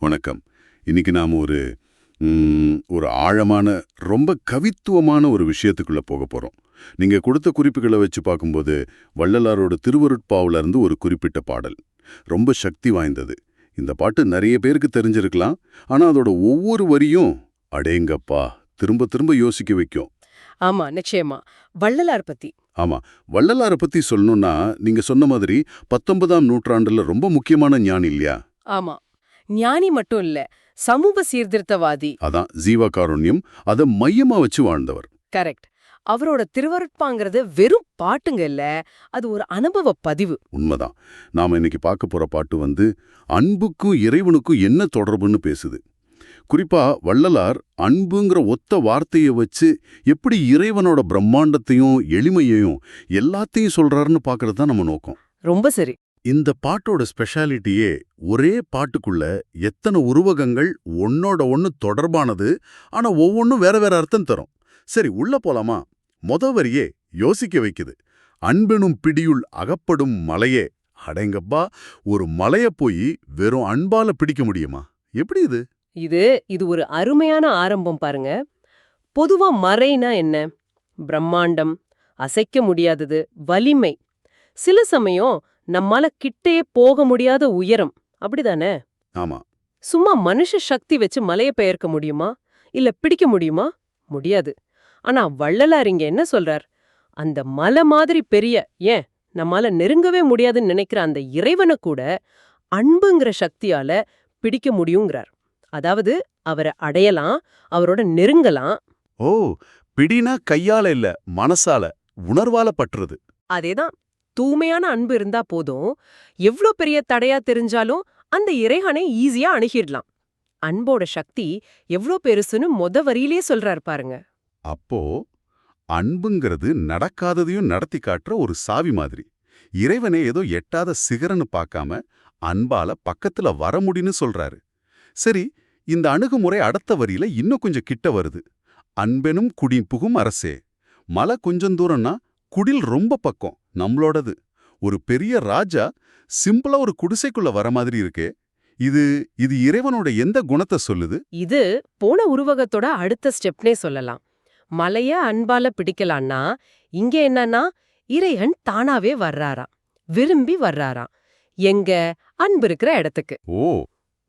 வணக்கம். இன்னைக்கு நாம் ஒரு ஒரு ஆழமான ரொம்ப கவித்துவமான ஒரு விஷயத்துக்குள்ள போக போறோம். நீங்க கொடுத்த குறிப்புகளை வச்சு பார்க்கும்போது வள்ளலாரோட திருவருட்பாவுல இருந்து ஒரு குறிப்பிட்ட பாடல். ரொம்ப சக்தி வாய்ந்தது. இந்த பாட்டு நிறைய பேருக்கு தெரிஞ்சிருக்கலாம். ஆனா அதோட ஒவ்வொரு வரியும் அடேங்கப்பா திரும்ப திரும்ப யோசிக்க வைக்கும். ஆமா நிச்சயமா. வள்ளலார் பத்தி. ஆமா. வள்ளலாரை பத்தி சொல்லணும்னா நீங்க சொன்ன மாதிரி பத்தொன்பதாம் நூற்றாண்டுல ரொம்ப முக்கியமான ஞானி இல்லையா? ஆமா. ஞானி மட்டும் இல்ல சமூக சீர்திருத்தவாதி. அதான் ஜீவகாருண்யம் அதை மையமா வச்சு வாழ்ந்தவர். கரெக்ட். அவரோட திருவருட்பாங்கிறது வெறும் பாட்டுங்க இல்ல அது ஒரு அனுபவ பதிவு. உண்மைதான். நாம இன்னைக்கு பார்க்க போற பாட்டு வந்து அன்புக்கும் இறைவனுக்கும் என்ன தொடர்புன்னு பேசுது. குறிப்பா வள்ளலார் அன்புங்கிற ஒத்த வார்த்தையை வச்சு எப்படி இறைவனோட பிரம்மாண்டத்தையும் எளிமையையும் எல்லாத்தையும் சொல்றாருன்னு பார்க்கறது தான் நம்ம நோக்கம். ரொம்ப சரி. இந்த பாட்டோட ஸ்பெஷாலிட்டியே ஒரே பாட்டுக்குள்ள எத்தனை உருவகங்கள் ஒன்னோட ஒன்னு தொடர்பானது ஆனா ஒவ்வொன்றும் வேற வேற அர்த்தம் தரும். சரி உள்ள போலாமா? மொத வரியே யோசிக்க வைக்குது. அன்பெனும் பிடியுள் அகப்படும் மலையே. அடங்கப்பா ஒரு மலைய போய் வெறும் அன்பால பிடிக்க முடியுமா? எப்படி இது? இது இது ஒரு அருமையான ஆரம்பம் பாருங்க. பொதுவா மறைனா என்ன? பிரம்மாண்டம் அசைக்க முடியாதது வலிமை. சில சமயம் நம்மால கிட்டே போக முடியாத உயரம். அப்படிதானே? ஆமா. சும்மா மனுஷ சக்தி வச்சு மலைய பெயர்க்க முடியுமா? இல்ல பிடிக்க முடியுமா? முடியாது. ஆனா வள்ளலார் இங்க என்ன சொல்றார்? அந்த மலை மாதிரி பெரிய ஏன்? நம்மால நெருங்கவே முடியாதுன்னு நினைக்கிற அந்த இறைவனை கூட அன்புங்கிற சக்தியால பிடிக்க முடியுங்கிறார். அதாவது அவரை அடையலாம் அவரோட நெருங்கலாம். ஓ பிடினா கையால இல்ல மனசால உணர்வால பற்றுறது. அதேதான். தூய்மையான அன்பு இருந்தா போதும். எவ்ளோ பெரிய தடையா தெரிஞ்சாலும் அந்த இறைவனை ஈஸியா அணுகிடலாம். அன்போட சக்தி எவ்ளோ பெருசுன்னு மொத வரியிலே சொல்றாரு பாருங்க. அப்போ அன்புங்கிறது நடக்காததையும் நடத்தி காட்டுற ஒரு சாவி மாதிரி. இறைவனே ஏதோ எட்டாத சிகரன்னு பார்க்காம அன்பால பக்கத்துல வர முடியும்னு சொல்றாரு. சரி இந்த அணுகுமுறை அடுத்த வரியில இன்னும் கொஞ்சம் கிட்ட வருது. அன்பெனும் குடி புகும் அரசே. மலை கொஞ்சம் தூரம்னா குடில் ரொம்ப பக்கம். நம்மளோடது. ஒரு பெரிய ராஜா சிம்பிளா ஒரு குடிசைக்குள்ள வர மாதிரி இருக்கே. இது இது இறைவனோட எந்த குணத்தை சொல்லுது? இது போன உருவகத்தோட அடுத்த ஸ்டெப்னே சொல்லலாம். மலைய அன்பால பிடிக்கலான்னா இங்க என்னன்னா இறைவன் தானாவே வர்றாராம். விரும்பி வர்றாராம். எங்க? அன்பு இருக்கிற இடத்துக்கு. ஓ.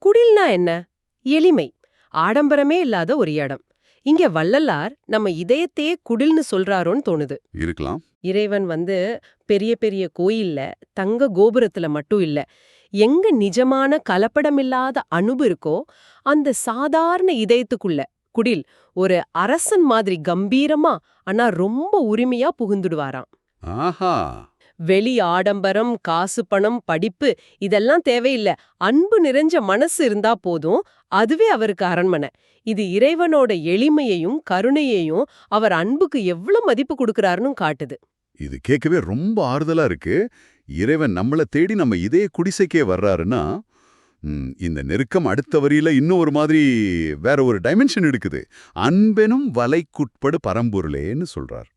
குடில்னா என்ன? எளிமை. ஆடம்பரமே இல்லாத ஒரு இடம். இங்க வள்ளலார் நம்ம இதயத்தையே குடில்னு சொல்றாரோன்னு தோணுது. இருக்கலாம். இறைவன் வந்து பெரிய பெரிய கோயில்ல தங்க கோபுரத்துல மட்டும் இல்ல. எங்க நிஜமான கலப்படமில்லாத அணுபு இருக்கோ அந்த சாதாரண இதயத்துக்குள்ள குடில் ஒரு அரசன் மாதிரி கம்பீரமா ஆனா ரொம்ப உரிமையா புகுந்துடுவாராம். ஆஹா! வெளி ஆடம்பரம் காசு பணம் படிப்பு இதெல்லாம் தேவையில்ல. அன்பு நிறைஞ்ச மனசு இருந்தா போதும். அதுவே அவருக்கு அரண்மனை. இது இறைவனோட எளிமையையும் கருணையையும் அவர் அன்புக்கு எவ்வளவு மதிப்பு கொடுக்கிறாருன்னு காட்டுது. இது கேட்கவே ரொம்ப ஆறுதலா இருக்கு. இறைவன் நம்மளை தேடி நம்ம இதே குடிசைக்கே வர்றாருன்னா இந்த நெருக்கம் அடுத்த வரியில இன்னும் ஒரு மாதிரி வேற ஒரு டைமென்ஷன் எடுக்குது. அன்பெனும் வலைக்குட்படு பரம்பொருளேன்னு சொல்றார்.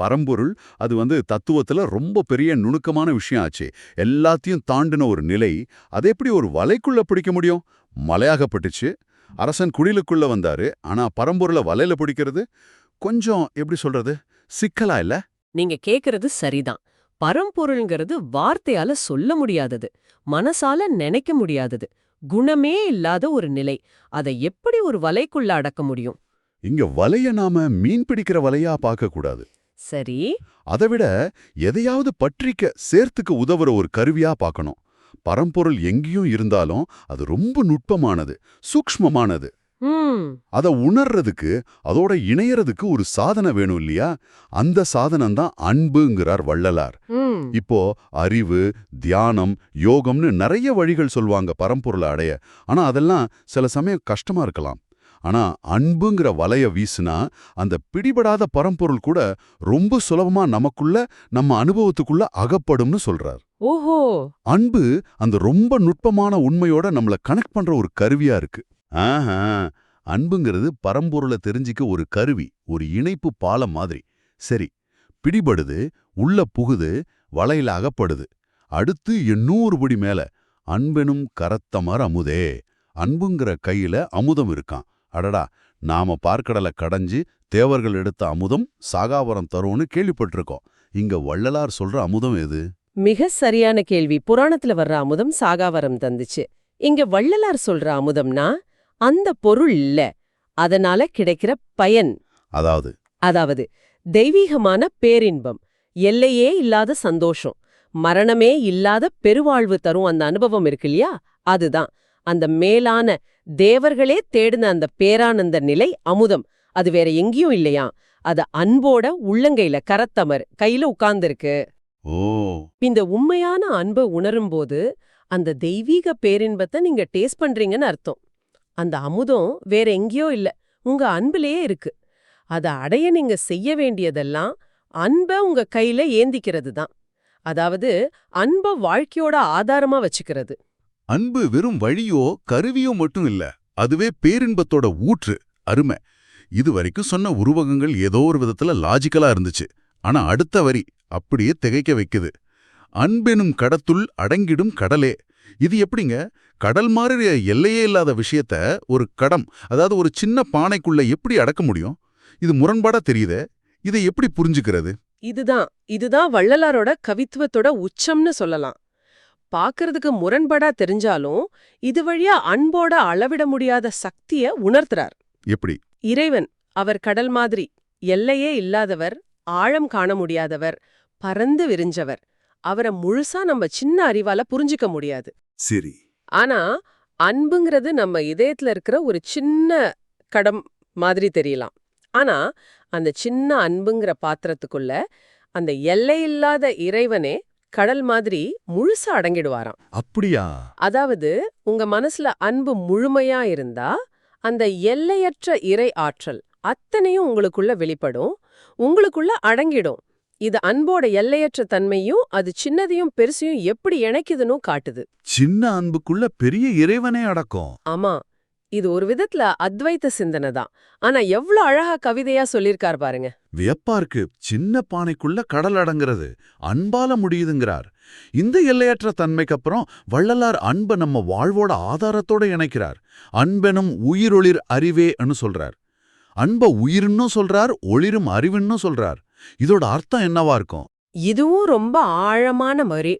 பரம்பொருள் அது வந்து தத்துவத்துல ரொம்ப பெரிய நுணுக்கமான விஷயம் ஆச்சு. எல்லாத்தையும் தாண்டின ஒரு நிலை அதை எப்படி ஒரு வலைக்குள்ள பிடிக்க முடியும்? மலையாகப்பட்டுச்சு. அரசன் குடிலுக்குள்ள வந்தாரு. ஆனா பரம்பொருளை வலையில பிடிக்கிறது? கொஞ்சம் எப்படி சொல்றது? சிக்கலா இல்ல? நீங்க கேக்குறது சரிதான். பரம்பொருள்ங்கிறது வார்த்தையால சொல்ல முடியாதது. மனசால நினைக்க முடியாதது. குணமே இல்லாத ஒரு நிலை. அதை எப்படி ஒரு வலைக்குள்ள அடக்க முடியும்? இங்க வலைய நாம மீன் பிடிக்கிற வலையா பார்க்க கூடாது. சரி. அதை விட எதையாவது பற்றிக்க சேர்த்துக்க உதவுற ஒரு கருவியா பார்க்கணும். பரம்பொருள் எங்கேயும் இருந்தாலும் அது ரொம்ப நுட்பமானது சூக்ஷ்மமானது. ம். அதை உணர்றதுக்கு அதோட இணையறதுக்கு ஒரு சாதனை வேணும் இல்லையா? அந்த சாதனம் தான் அன்புங்கிறார் வள்ளலார். இப்போ அறிவு தியானம் யோகம்னு நிறைய வழிகள் சொல்லுவாங்க பரம்பொருளை அடைய. ஆனா அதெல்லாம் சில சமயம் கஷ்டமா இருக்கலாம். ஆனா அன்புங்கிற வலைய வீசுனா அந்த பிடிபடாத பரம்பொருள் கூட ரொம்ப சுலபமா நமக்குள்ள நம்ம அனுபவத்துக்குள்ள அகப்படும்னு சொல்றார். ஓஹோ! அன்பு அந்த ரொம்ப நுட்பமான உண்மையோட நம்மள கனெக்ட் பண்ற ஒரு கருவியா இருக்கு. ஆஹா! அன்புங்கிறது பரம்பொருளை தெரிஞ்சிக்க ஒரு கருவி ஒரு இணைப்பு பாலம் மாதிரி. சரி பிடிபடுது உள்ள புகுது வலையில அகப்படுது. அடுத்து எண்ணூறு படி மேல அன்பெனும் கரத்தமர் அமுதே. அன்புங்கிற கையில அமுதம் இருக்கான். அடடா நாம பார்க்கடலை கடைஞ்சு தேவர்கள் எடுத்த அமுதம் சாகாவரம் தரும்னு கேள்விப்பட்டிருக்கோம். இங்க வள்ளலார் சொல்ற அமுதம் எது? மிக சரியான கேள்வி. புராணத்துல வர்ற அமுதம் சாகாவரம் தந்துச்சு. இங்க வள்ளலார் சொல்ற அமுதம்னா அந்த பொருள் இல்ல. அதனால கிடைக்கிற பயன். அதாவது? அதாவது தெய்வீகமான பேரின்பம். எல்லையே இல்லாத சந்தோஷம். மரணமே இல்லாத பெருவாழ்வு தரும் அந்த அனுபவம் இருக்கு இல்லையா? அதுதான். அந்த மேலான தேவர்களே தேடின அந்த பேரானந்த நிலை அமுதம். அது வேற எங்கேயும் இல்லையா? அது அன்போட உள்ளங்கையில கரத்தமர் கையில உட்கார்ந்திருக்கு. இந்த உண்மையான அன்பை உணரும்போது அந்த தெய்வீக பேரின்பத்தை நீங்க டேஸ்ட் பண்றீங்கன்னு அர்த்தம். அந்த அமுதம் வேற எங்கேயோ இல்ல உங்க அன்பிலேயே இருக்கு. அதை அடைய நீங்க செய்ய வேண்டியதெல்லாம் அன்பை உங்க கையில ஏந்திக்கிறது தான் அதாவது அன்பை வாழ்க்கையோட ஆதாரமா வச்சுக்கிறது. அன்பு வெறும் வழியோ கருவியோ மட்டும் இல்ல. அதுவே பேரின்பத்தோட ஊற்று அருமை. இது வரைக்கும் சொன்ன உருவகங்கள் ஏதோ ஒரு விதத்துல லாஜிக்கலா இருந்துச்சு. ஆனா அடுத்த வரி அப்படியே திகைக்க வைக்குது. அன்பெனும் கடத்துள் அடங்கிடும் கடலே. இது எப்படிங்க? கடல் மாதிரி எல்லையே இல்லாத விஷயத்த ஒரு கடம் அதாவது ஒரு சின்ன பானைக்குள்ள எப்படி அடக்க முடியும்? இது முரண்பாடா தெரியுதே? இதை எப்படி புரிஞ்சுக்கிறது? இதுதான் இதுதான் வள்ளலாரோட கவித்துவத்தோட உச்சம்னு சொல்லலாம். பார்க்கறதுக்கு முரண்படா தெரிஞ்சாலும் இது வழியா அன்போட அளவிட முடியாத சக்திய உணர்த்துறார். எப்படி? இறைவன் அவர் கடல் மாதிரி எல்லையே இல்லாதவர் ஆழம் காண முடியாதவர் பறந்து விரிஞ்சவர். அவரை முழுசா நம்ம சின்ன அறிவால புரிஞ்சுக்க முடியாது. சரி. ஆனா அன்புங்கிறது நம்ம இதயத்துல இருக்கிற ஒரு சின்ன கடம் மாதிரி தெரியலாம். ஆனா அந்த சின்ன அன்புங்கிற பாத்திரத்துக்குள்ள அந்த எல்லையில்லாத இறைவனே கடல் மாதிரி முழுசா அடங்கிடுவாராம். அப்படியா? அதாவது உங்க மனசுல அன்பு முழுமையா இருந்தா அந்த எல்லையற்ற இறை ஆற்றல் அத்தனையும் உங்களுக்குள்ள வெளிப்படும் உங்களுக்குள்ள அடங்கிடும். இது அன்போட எல்லையற்ற தன்மையும் அது சின்னதையும் பெருசையும் எப்படி இணைக்குதுன்னு காட்டுது. சின்ன அன்புக்குள்ள பெரிய இறைவனே அடக்கம். ஆமா. இது ஒரு விதத்துல அத்வைத சிந்தனை தான். ஆனா எவ்ளோ அழகா கவிதையா சொல்லிருக்கார் பாருங்க. வியப்பா இருக்கு. சின்ன பானைக்குள்ள கடல் அடங்கிறது. அன்பால முடியுதுங்கிறார். இந்த எல்லையற்ற தன்மைக்கு அப்புறம் வள்ளலார் அன்பை நம்ம வாழ்வோட ஆதாரத்தோட இணைக்கிறார். அன்பெனும் உயிரொளிர் அறிவேன்னு சொல்றார். அன்ப உயிர்னு சொல்றார் ஒளிரும் அறிவுன்னு சொல்றார். இதோட அர்த்தம் என்னவா இருக்கும்? இதுவும் ரொம்ப ஆழமான மறி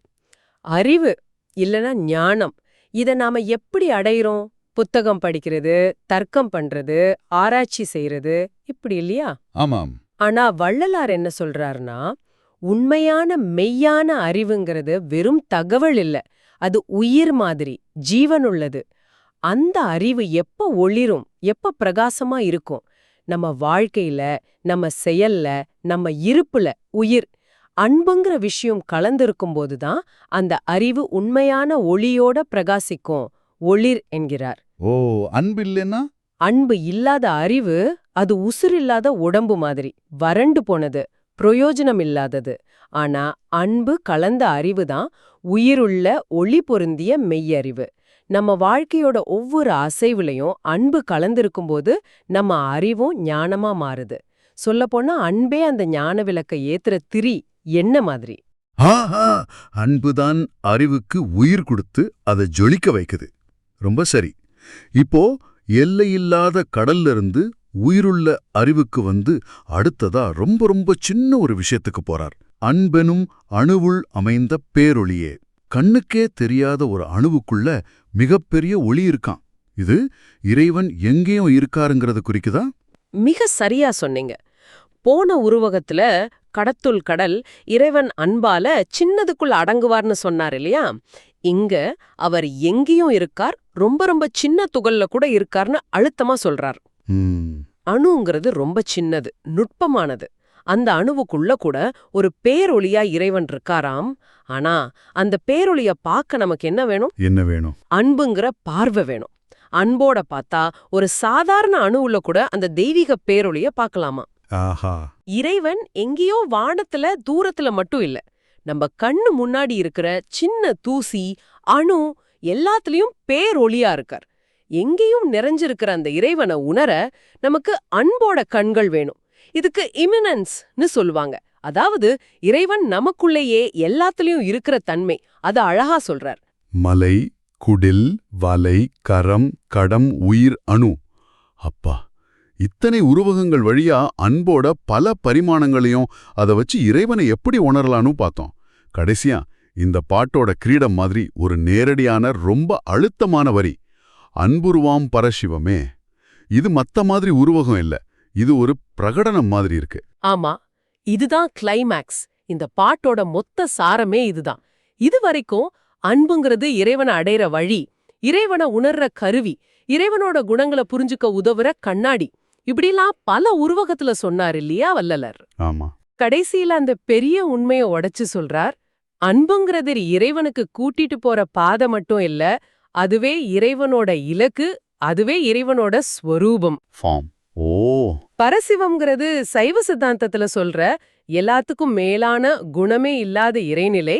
அறிவு இல்லனா ஞானம். இத நாம எப்படி அடையிறோம்? புத்தகம் படிக்கிறது தர்க்கம் பண்றது ஆராய்ச்சி செய்யறது இப்படி இல்லையா? ஆமாம். ஆனா வள்ளலார் என்ன சொல்றாருன்னா உண்மையான மெய்யான அறிவுங்கிறது வெறும் தகவல் இல்ல அது உயிர் மாதிரி ஜீவனுள்ளது அந்த அறிவு எப்ப ஒளிரும் எப்ப பிரகாசமா இருக்கும்? நம்ம வாழ்க்கையில நம்ம செயல்ல நம்ம இருப்புல உயிர். அன்புங்கிற விஷயம் கலந்திருக்கும் போதுதான் அந்த அறிவு உண்மையான ஒளியோட பிரகாசிக்கும். ஒளிர் என்கிறார். ஓ அன்பு இல்லைன்னா? அன்பு இல்லாத அறிவு அது உசுரில்லாத உடம்பு மாதிரி. வறண்டு போனது பிரயோஜனம் இல்லாதது. ஆனா அன்பு கலந்த அறிவுதான் உயிருள்ள ஒளி பொருந்திய மெய்யறிவு. நம்ம வாழ்க்கையோட ஒவ்வொரு அசைவுலையும் அன்பு கலந்திருக்கும்போது நம்ம அறிவும் ஞானமா மாறுது. சொல்லப்போனா அன்பே அந்த ஞான விளக்க ஏத்துற திரி என்ன மாதிரி? அன்புதான் அறிவுக்கு உயிர் கொடுத்து அதை ஜொலிக்க வைக்குது. ரொம்ப சரி. இப்போ எல்லையில்லாத கடல்ல இருந்து உயிருள்ள அறிவுக்கு வந்து அடுத்ததா ரொம்ப ரொம்ப சின்ன ஒரு விஷயத்துக்கு போறார். அன்பெனும் அணுவுள் அமைந்த பேரொளியே. கண்ணுக்கே தெரியாத ஒரு அணுவுக்குள்ள மிகப்பெரிய ஒளி இருக்கான் இது இறைவன் எங்கேயும் இருக்காருங்கிறத குறிக்குதா? மிக சரியா சொன்னீங்க. போன உருவகத்துல கடத்துள் கடல் இறைவன் அன்பால சின்னதுக்குள் அடங்குவார்னு சொன்னார் இல்லையா? இங்க அவர் எங்கேயும் இருக்கார் ரொம்ப ரொம்ப சின்ன துகள்ல கூட இருக்கார்னு அழுத்தமா சொல்றார். அணுங்கிறது ரொம்ப சின்னது நுட்பமானது. அந்த அணுவுக்குள்ள கூட ஒரு பேரொளியா இறைவன் இருக்காராம். ஆனா அந்த பேரொளிய பார்க்க நமக்கு என்ன வேணும்? என்ன வேணும்? அன்புங்கிற பார்வை வேணும். அன்போட பார்த்தா ஒரு சாதாரண அணுவுல கூட அந்த தெய்வீக பேரொளிய பார்க்கலாமா? இறைவன் எங்கேயோ வானத்துல தூரத்துல மட்டும் இல்ல. நம்ம கண்ணு முன்னாடி இருக்கிற சின்ன தூசி அணு எல்லாத்துலயும் பேரொளியா இருக்கார். எங்கேயும் நிறைஞ்சிருக்கிற அந்த இறைவனை உணர நமக்கு அன்போட கண்கள் வேணும். இதுக்கு இமினன்ஸ்னு சொல்லுவாங்க. அதாவது இறைவன் நமக்குள்ளேயே எல்லாத்துலயும் இருக்கிற தன்மை. அத அழகா சொல்றார். மலை குடில் வலை கரம் கடம் உயிர் அணு. அப்பா. இத்தனை உருவகங்கள் வழியா அன்போட பல பரிமாணங்களையும் அதை வச்சு இறைவனை எப்படி உணரலான்னு பார்த்தோம். கடைசியா இந்த பாட்டோட கிரீடம் மாதிரி ஒரு நேரடியான ரொம்ப அழுத்தமான வரி அன்புருவாம் பரசிவமே. இது மத்த மாதிரி உருவகம் இல்ல. இது ஒரு பிரகடனம் மாதிரி இருக்கு. ஆமா இதுதான் கிளைமேக்ஸ் இந்த பாட்டோட மொத்த சாரமே இதுதான். இது வரைக்கும் அன்புங்கிறது இறைவனை அடையிற வழி இறைவனை உணர்ற கருவி இறைவனோட குணங்களை புரிஞ்சுக்க உதவுற கண்ணாடி. இப்படிலாம் பல உருவகத்துல சொன்னார் இல்லையா வல்லலர் ஆமா. கடைசியில அந்த பெரிய உண்மைய உடைச்சு சொல்றார் அன்புங்கிறது இறைவனுக்கு கூட்டிட்டு போற பாதை மட்டும் இல்ல அதுவே இறைவனோட இலக்கு அதுவே இறைவனோட ஸ்வரூபம். ஓ. பரசிவம்ங்கிறது சைவ சித்தாந்தத்துல சொல்ற எல்லாத்துக்கும் மேலான குணமே இல்லாத இறைநிலை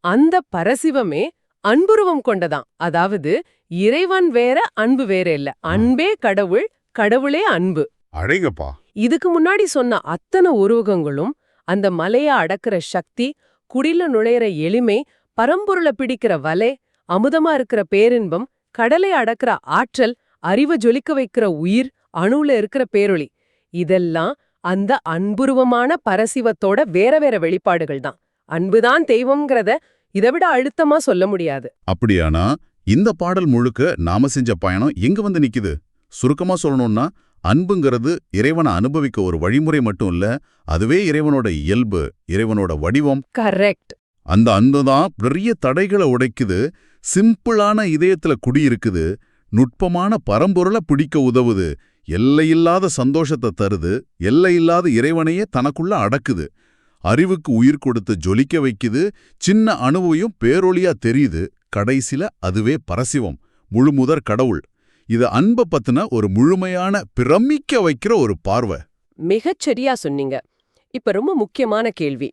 அந்த பரசிவமே அன்புருவம் கொண்டதான் அதாவது இறைவன் வேற அன்பு வேற இல்ல. அன்பே கடவுள் கடவுளே அன்பு. அழகப்பா இதுக்கு முன்னாடி சொன்ன அத்தனை உருவகங்களும் அந்த மலைய அடக்குற சக்தி குடில நுழையிற எளிமை பரம்பொருளை பிடிக்கிற வலை அமுதமா இருக்கிற பேரின்பம் கடலை அடக்குற ஆற்றல் அறிவை ஜொலிக்க வைக்கிற உயிர் அணுல இருக்கிற பேரொளி. இதெல்லாம் அந்த அன்புருவமான பரசிவத்தோட வேற வேற வெளிப்பாடுகள் தான். அன்புதான் தெய்வம்ங்கிறத இதை விட அழுத்தமா சொல்ல முடியாது. அப்படியானா? இந்த பாடல் முழுக்க நாம செஞ்ச பயணம் எங்க வந்து நிக்குது? சுருக்கமா சொல்லணும்னா அன்புங்கிறது இறைவனை அனுபவிக்க ஒரு வழிமுறை மட்டும் இல்ல அதுவே இறைவனோட இயல்பு இறைவனோட வடிவம். கரெக்ட். அந்த அன்பு தான் பெரிய தடைகளை உடைக்குது சிம்பிளான இதயத்துல குடியிருக்குது நுட்பமான பரம்பொருளை பிடிக்க உதவுது எல்லையில்லாத சந்தோஷத்தை தருது எல்லையில்லாத இறைவனையே தனக்குள்ள அடக்குது அறிவுக்கு உயிர் கொடுத்து ஜொலிக்க வைக்குது சின்ன அணுவையும் பேரொளியா தெரியுது கடைசில அதுவே பரசிவம் முழுமுதற் கடவுள். இது அன்பை பத்தின ஒரு முழுமையான பிரமிக்க வைக்கிற ஒரு பார்வை. மிகச் சரியா சொன்னீங்க. இப்ப ரொம்ப முக்கியமான கேள்வி.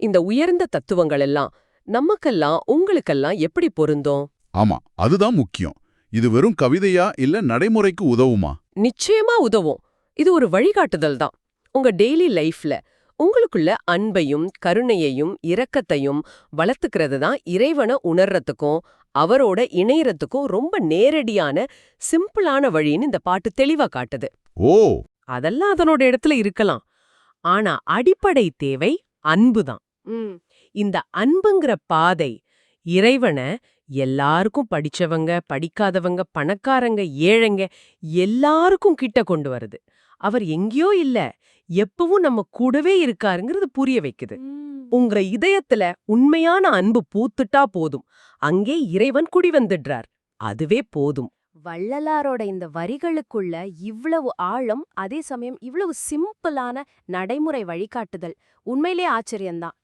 இந்த உயர்ந்த தத்துவங்கள் எல்லாம் நமக்கெல்லாம் உங்களுக்கெல்லாம் எப்படி பொருந்தும்? ஆமா அதுதான் முக்கியம். இது வெறும் கவிதையா இல்ல நடைமுறைக்கு உதவுமா? நிச்சயமா உதவும். இது ஒரு வழிகாட்டுதல் தான். உங்க டெய்லி லைஃப்ல உங்களுக்குள்ள அன்பையும் கருணையையும் இரக்கத்தையும் வளர்த்துக்கிறது தான் இறைவனை உணர்றதுக்கும் அவரோட இணையறதுக்கும் ரொம்ப நேரடியான சிம்பிளான வழின்னு இந்த பாட்டு தெளிவா காட்டுது. ஓ! அதெல்லாம் அதனோட இடத்துல இருக்கலாம். ஆனா அடிப்படை தேவை அன்புதான். இந்த அன்புங்கிற பாதை இறைவனை எல்லாருக்கும் படிச்சவங்க படிக்காதவங்க பணக்காரங்க ஏழைங்க எல்லாருக்கும் கிட்ட கொண்டு வருது. அவர் எங்கேயோ இல்ல எப்பவும் நம்ம கூடவே இருக்காருங்கிறது புரிய வைக்குது. உங்க இதயத்துல உண்மையான அன்பு பூத்துட்டா போதும். அங்கே இறைவன் குடி வந்துடுறார். அதுவே போதும். வள்ளலாரோட இந்த வரிகளுக்குள்ள இவ்வளவு ஆழம் அதே சமயம் இவ்வளவு சிம்பிளான நடைமுறை வழிகாட்டுதல் உண்மையிலே ஆச்சரியம்தான்.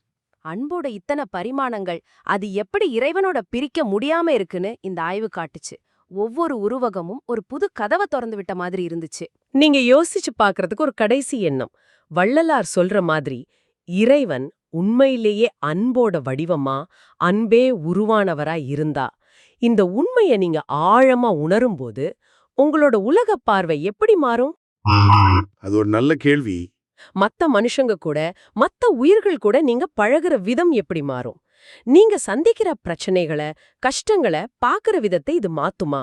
அன்போட இத்தனை பரிமாணங்கள் அது எப்படி இறைவனோட பிரிக்க முடியாம இருக்குன்னு இந்த ஆய்வு காட்டுச்சு. ஒவ்வொரு உருவகமும் ஒரு புது கதவை திறந்து விட்ட மாதிரி இருந்துச்சு. நீங்க யோசிச்சு பாக்குறதுக்கு ஒரு கடைசி எண்ணம். வள்ளலார் சொல்ற மாதிரி இறைவன் உண்மையிலேயே அன்போட வடிவமா அன்பே உருவானவரா இருந்தா. இந்த உண்மைய நீங்க ஆழமா உணரும்போது உங்களோட உலகப் பார்வை எப்படி மாறும்? அது ஒரு நல்ல கேள்வி. மத்த மனுஷங்க கூட மத்த உயிர்கள் கூட நீங்க பழகுற விதம் எப்படி மாறும்? நீங்க சந்திக்கிற பிரச்சனைகளை கஷ்டங்களை பாக்குற விதத்தை இது மாத்துமா?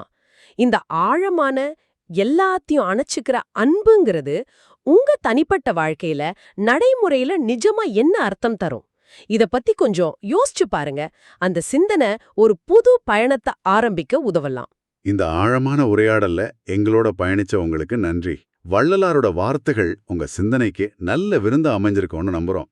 இந்த ஆழமான எல்லாத்தையும் அணைச்சுக்கிற அன்புங்கிறது உங்க தனிப்பட்ட வாழ்க்கையில நடைமுறையில நிஜமா என்ன அர்த்தம் தரும்? இத பத்தி கொஞ்சம் யோசிச்சு பாருங்க. அந்த சிந்தனை ஒரு புது பயணத்தை ஆரம்பிக்க உதவலாம். இந்த ஆழமான உரையாடல்ல எங்களோட பயணிச்ச உங்களுக்கு நன்றி. வள்ளலாரோட வார்த்தைகள் உங்க சிந்தனைக்கு நல்ல விருந்த அமைஞ்சிருக்கோன்னு நம்புறோம்.